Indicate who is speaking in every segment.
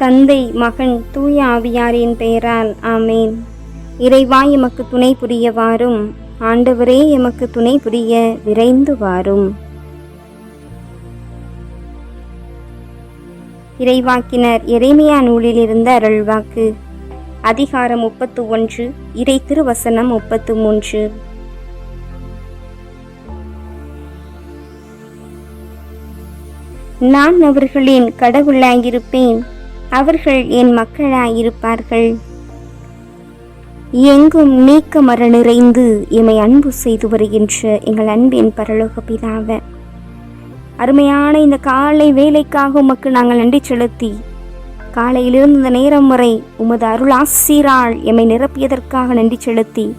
Speaker 1: தந்தை மகன் தூய ஆவியாரின் பெயரால் ஆமேன். இறைவா எமக்கு துணை புரிய வாரும். ஆண்டவரே எமக்கு துணை புரிய விரைந்து வாரும். இறைவாக்கினர் எரேமியா நூலிலிருந்த அருள்வாக்கு. அதிகாரம் முப்பத்து ஒன்று இறை திருவசனம் முப்பத்து மூன்று. நான் அவர்களின் கடவுளாயிருப்பேன். அவர்கள் என் மக்களாயிருப்பார்கள். எங்கும் நீக்கமர நிறைந்து எமை அன்பு செய்து வருகின்ற எங்கள் அன்பின் பரலோக பிதாவ. அருமையான இந்த காலை வேலைக்காக உமக்கு நாங்கள் நன்றி செலுத்தி காலையிலிருந்து இந்த நேரம் வரை உமது அருள் ஆசிரால் எம்மை நிரப்பியதற்காக நன்றி செலுத்தி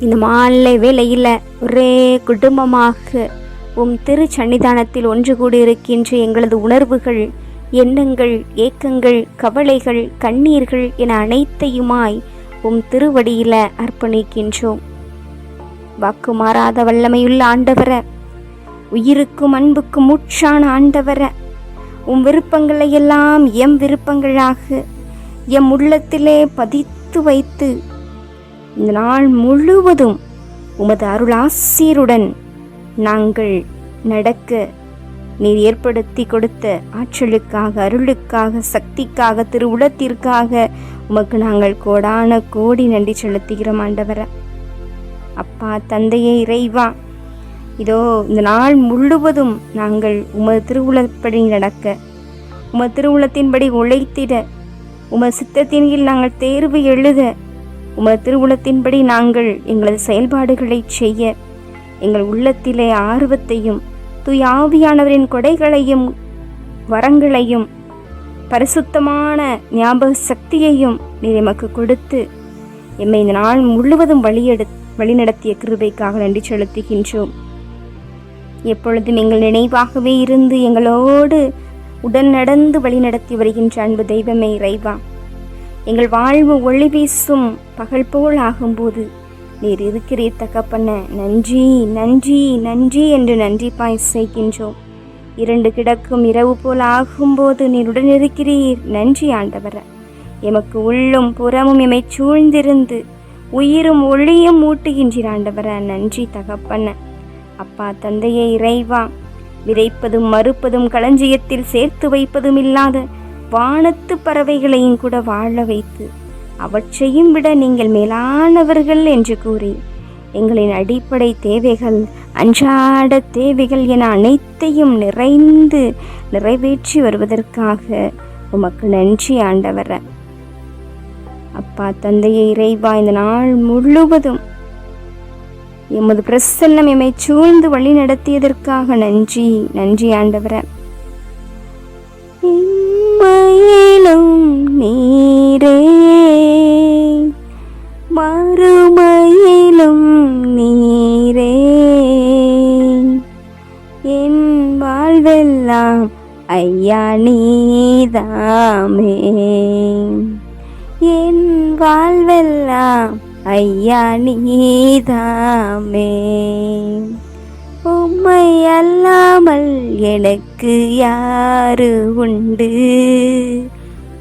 Speaker 1: இந்த மாலை வேலையில் ஒரே குடும்பமாக உம் திரு சன்னிதானத்தில் ஒன்று கூடி இருக்கின்ற எங்களது உணர்வுகள் எண்ணங்கள் ஏக்கங்கள் கவலைகள் கண்ணீர்கள் என அனைத்தையுமாய் உம் திருவடியில அர்ப்பணிக்கின்றோம். வாக்கு மாறாத வல்லமையுள்ள ஆண்டவர உயிருக்கும் அன்புக்கும் மூச்சான ஆண்டவர உம் விருப்பங்களை எல்லாம் எம் விருப்பங்களாக எம் உள்ளத்திலே பதித்து வைத்து இந்த நாள் முழுவதும் உமது அருளாசீருடன் நாங்கள் நடக்க நீர் ஏற்படுத்தி கொடுத்த ஆற்றலுக்காக அருளுக்காக சக்திக்காக திருவுளத்திற்காக உமக்கு நாங்கள் கோடான கோடி நன்றி செலுத்துகிறோம் ஆண்டவர. அப்பா தந்தையே இறைவா இதோ இந்த நாள் முழுவதும் நாங்கள் உமது திருவுளப்படி நடக்க உமது திருவுளத்தின்படி உழைத்திட உமது சித்தத்தின் கீழ் நாங்கள் தேர்வு எழுத உமது திருவுளத்தின்படி நாங்கள் எங்களது செயல்பாடுகளை செய்ய எங்கள் உள்ளத்திலே ஆர்வத்தையும் துயாவியானவரின் கொடைகளையும் வரங்களையும் பரிசுத்தமான ஞாபக சக்தியையும் நீர் எமக்கு கொடுத்து எம்மை இந்த நாள் முழுவதும் வழியெடு வழிநடத்திய கிருபைக்காக நன்றி செலுத்துகின்றோம். எப்பொழுதும் எங்கள் நினைவாகவே இருந்து எங்களோடு உடன் நடந்து வழிநடத்தி வருகின்ற அன்பு தெய்வமே இறைவா. எங்கள் வாழ்வு ஒளி வீசும் பகல் போல் ஆகும்போது நீர் இருக்கிறீர் தகப்பன. நன்றி நன்றி நன்றி என்று நன்றி பாய் செய்கின்றோம் இரண்டு கிடக்கும் இரவு போல் ஆகும்போது நீர் உடன் இருக்கிறீர். நன்றி ஆண்டவர. எமக்கு உள்ளும் புறமும் எமை சூழ்ந்திருந்து உயிரும் ஒளியும் ஊட்டுகின்றீர் ஆண்டவர. நன்றி தகப்பன. அப்பா தந்தையை இறைவா விதைப்பதும் மறுப்பதும் களஞ்சியத்தில் சேர்த்து வைப்பதும் இல்லாத வானத்து பறவைகளையும் கூட வாழ வைத்து அவற்றையும் விட நீங்கள் மேலானவர்கள் என்று கூறி எங்களின் அடிப்படை தேவைகள் அன்றாட தேவைகள் என அனைத்தையும் நிறைந்து நிறைவேற்றி வருவதற்காக உமக்கு நன்றி ஆண்டவர. அப்பா தந்தையை இறைவா இந்த நாள் முழுவதும் எமது பிரசன்னம் எம்மை சூழ்ந்து வழி நடத்தியதற்காக நன்றி நன்றி ஆண்டவரை. என் வாழ்வெல்லாம் ஐயா நீதாமே. என் வாழ்வெல்லாம் ஐயா நீதாமே. உம்மை அல்லாமல் எனக்கு யாரு உண்டு?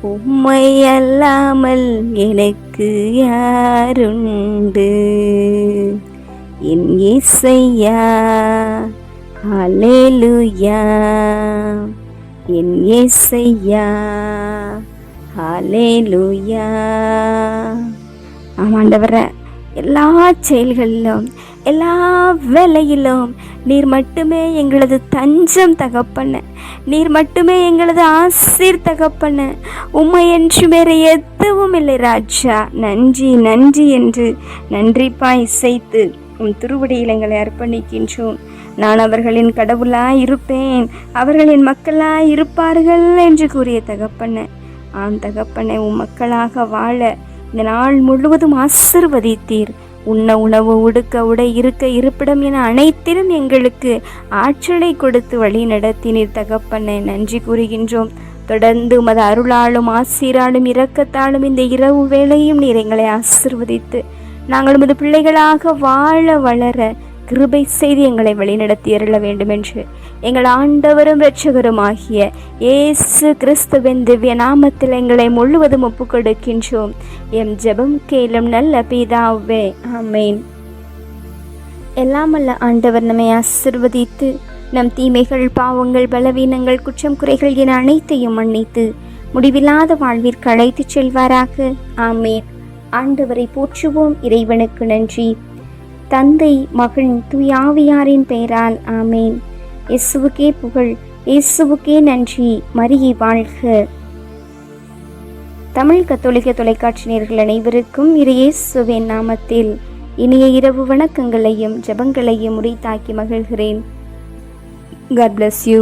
Speaker 1: உம்மை அல்லாமல் எனக்கு யாருண்டு? என் இசையா ஹalleluya. என் இசையா ஹalleluya. ஆமாண்டவர எல்லா செயல்களிலும் எல்லா வேலையிலும் நீர் மட்டுமே எங்களது தஞ்சம் தகப்பன. நீர் மட்டுமே எங்களது ஆசீர் தகப்பன. உம்மை என்று வேறு எதுவும் இல்லை ராஜா. நன்றி நன்றி என்று நன்றிப்பாய் இசைத்து உம் திருவடி எங்களை அர்ப்பணிக்கின்றோம். நான் அவர்களின் கடவுளாய் இருப்பேன். அவர்களின் மக்களாய் இருப்பார்கள் என்று கூறிய தகப்பன ஆம் தகப்பனை உன் மக்களாக வாழ இந்த நாள் முழுவதும் ஆசிர்வதித்தீர். உண்ண உணவு உடுக்க உடை இருக்க இருப்பிடம் என அனைத்திலும் எங்களுக்கு ஆற்றலை கொடுத்து வழி நடத்தினீர் தகப்பனை. நன்றி கூறுகின்றோம். தொடர்ந்து உமது அருளாலும் ஆசீராலும் இரக்கத்தாலும் இந்த இரவு வேளையும் நீர் எங்களை ஆசிர்வதித்து நாங்கள் உமது பிள்ளைகளாக வாழ வளர கிருபை செய்து எங்களை வழிநடத்தி அருள வேண்டும் என்று எங்கள் ஆண்டவரும் இரட்சகருமாகிய இயேசு கிறிஸ்துவின் திவ்ய நாமத்தில் எங்களை முழுவதும் ஒப்புக் கொடுக்கின்றோம் எம் ஜெபம் கேளும் நல்ல பிதாவே. ஆமென். எல்லாம் வல்ல ஆண்டவர் நம்மை ஆசிர்வதித்து நம் தீமைகள் பாவங்கள் பலவீனங்கள் குற்றம் குறைகள் என அனைத்தையும் மன்னித்து முடிவில்லாத வாழ்விற்கு அழைத்துச் செல்வாராக. ஆமேன். ஆண்டவரை போற்றுவோம் இறைவனுக்கு நன்றி. தந்தை மகன் துயாவியாரின் பெயரால் ஆமேன். இயேசுவுக்கே புகழ் இயேசுவுக்கே நன்றி. மரியை வாழ்க. தமிழ் கத்தோலிக்க தொலைக்காட்சி நேர்கள் அனைவருக்கும் இறையேசுவின் நாமத்தில் இனிய இரவு வணக்கங்களையும் ஜெபங்களையும் உரித்தாக்கி மகிழ்கிறேன். God bless you.